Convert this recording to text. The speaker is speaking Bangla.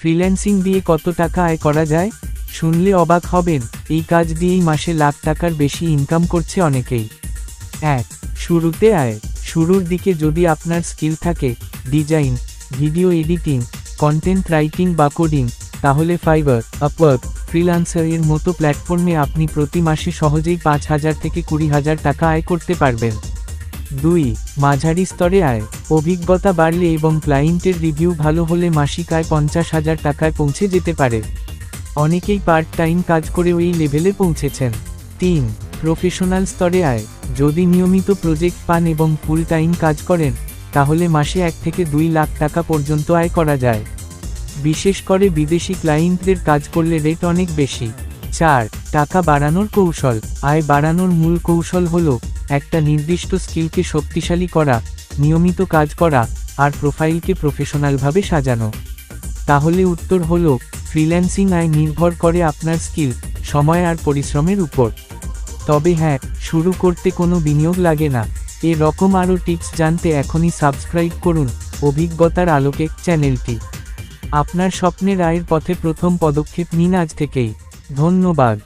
ফ্রিল্যান্সিং দিয়ে কত টাকা আয় করা যায়? শুনলে অবাক হবেন, এই কাজ দিয়েই মাসে লাখ টাকার বেশি ইনকাম করছে অনেকেই। এক, শুরুতে আয়। শুরুর দিকে যদি আপনার স্কিল থাকে, design, video editing content writing বা কোডিং তাহলে ফাইবার আপওয়ার্ক ফ্রিলান্সার এর মতো প্ল্যাটফর্মে আপনি প্রতি মাসে সহজেই পাঁচ হাজার থেকে কুড়ি হাজার টাকা আয় করতে পারবেন। দুই, মাঝারি স্তরে আয়। অভিজ্ঞতা বাড়লে এবং ক্লায়েন্টের রিভিউ ভালো হলে মাসিক আয় পঞ্চাশ হাজার টাকায় পৌঁছে যেতে পারে। অনেকেই পার্ট টাইম কাজ করে ওই লেভেলে পৌঁছেছেন। তিন, প্রফেশনাল স্তরে আয়। যদি নিয়মিত প্রজেক্ট পান এবং ফুল টাইম কাজ করেন, তাহলে মাসে এক থেকে দুই লাখ টাকা পর্যন্ত আয় করা যায়। বিশেষ করে বিদেশি ক্লায়েন্টদের কাজ করলে রেট অনেক বেশি। চার, টাকা বাড়ানোর কৌশল। আয় বাড়ানোর মূল কৌশল হল একটা নির্দিষ্ট স্কিলকে শক্তিশালী করা, নিয়মিত কাজ করা, আর প্রোফাইলকে প্রফেশনালভাবে সাজানো। তাহলে উত্তর হল, ফ্রিল্যান্সিং আয় নির্ভর করে আপনার স্কিল, সময় আর পরিশ্রমের উপর। তবে হ্যাঁ শুরু করতে কোনো বিনিয়োগ লাগে না। এ রকম আরও টিপস জানতে এখনই সাবস্ক্রাইব করুন, অভিজ্ঞতার আলোকে চ্যানেলটি। আপনার স্বপ্নের আয়ের পথে প্রথম পদক্ষেপ নিন আজ থেকেই। ধন্যবাদ।